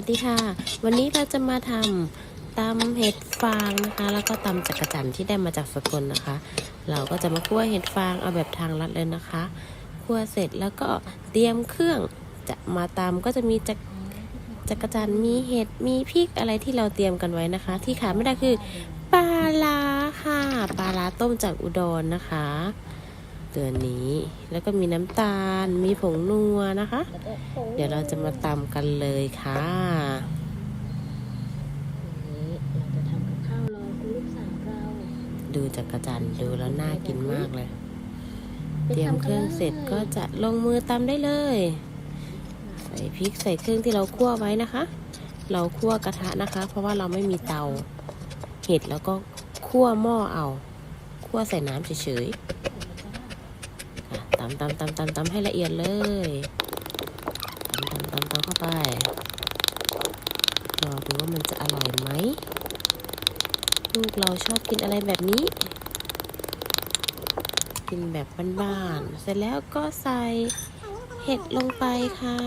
วัสดีค่ะ วันนี้เราจะมาทำตำเห็ดฟางนะคะ แล้วก็ตำจักระจันที่ได้มาจากสกลนะคะ เราก็จะมาคั่วเห็ดฟางเอาแบบทางลัดเลยนะคะ คั่วเสร็จแล้วก็เตรียมเครื่องจะมาตำก็จะมีจักจักรจันมีเห็ดมีพริกอะไรที่เราเตรียมกันไว้นะคะ ที่ขาดไม่ได้คือปลาร้าค่ะปลาร้าต้มจากอุดรนะคะ ตัวนี้ แล้วก็มีน้ำตาล มีผงนัวนะคะ เดี๋ยวเราจะมาตำกันเลยค่ะวันนี้เราจะทำกับข้าวรอคุณลูกสาวเราดูจักรจันทร์ดูแล้วน่ากินมากเลย เตรียมเครื่องเสร็จก็จะลงมือตำได้เลย ใส่พริกใส่เครื่องที่เราคั่วไว้นะคะ เราคั่วกระทะนะคะ เพราะว่าเราไม่มีเตา เห็ดแล้วก็คั่วหม้อเอา คั่วใส่น้ำเฉยๆค่ะ ตำตำตำตำตำให้ละเอียดเลยตำตำตำตำเข้าไปรอดูว่ามันจะอร่อยไหม ลูกเราชอบกินอะไรแบบนี้ กินแบบบ้านๆ เสร็จแล้วก็ใส่เห็ดลงไปค่ะ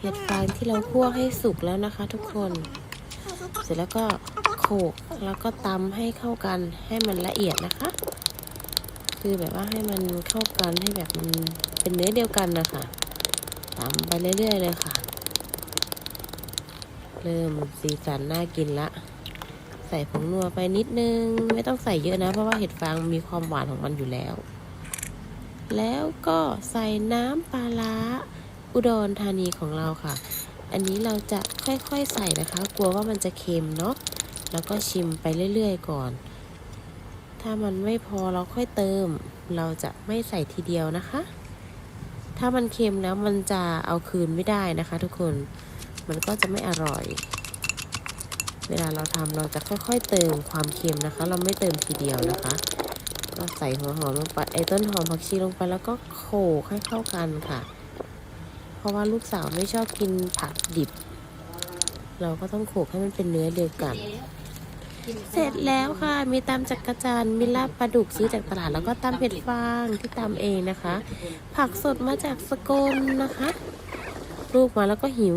เห็ดฟางที่เราคั่วให้สุกแล้วนะคะทุกคน เสร็จแล้วก็โขลกแล้วก็ตำให้เข้ากันให้มันละเอียดนะคะ คือแบบว่าให้มันเข้ากันให้แบบมันเป็นเนื้อเดียวกันนะคะตำไปเรื่อยๆเลยค่ะ เริ่มสีสันน่ากินละ ใส่ผงนัวไปนิดนึง ไม่ต้องใส่เยอะนะ เพราะว่าเห็ดฟางมีความหวานของมันอยู่แล้ว แล้วก็ใส่น้ำปลาร้าอุดรธานีของเราค่ะ อันนี้เราจะค่อยๆใส่นะคะ กลัวว่ามันจะเค็มเนาะ แล้วก็ชิมไปเรื่อยๆก่อน ถ้ามันไม่พอเราค่อยเติม เราจะไม่ใส่ทีเดียวนะคะ ถ้ามันเค็มแล้วมันจะเอาคืนไม่ได้นะคะ ทุกคน มันก็จะไม่อร่อย เวลาเราทำเราจะค่อยๆ เติมความเค็มนะคะ เราไม่เติมทีเดียวนะคะ ก็ใส่หัวหอมลงไปไอ้ต้นหอมผักชีลงไปแล้วก็โขลกให้เข้ากันค่ะ เพราะว่าลูกสาวไม่ชอบกินผักดิบ เราก็ต้องโขลกให้มันเป็นเนื้อเดียวกัน เสร็จแล้วค่ะ มีตำจักรจันทร์มีลาบปลาดุกซื้อจากตลาด แล้วก็ตำเผ็ดฟางที่ตำเองนะคะ ผักสดมาจากสกลนะคะลูกมาแล้วก็หิว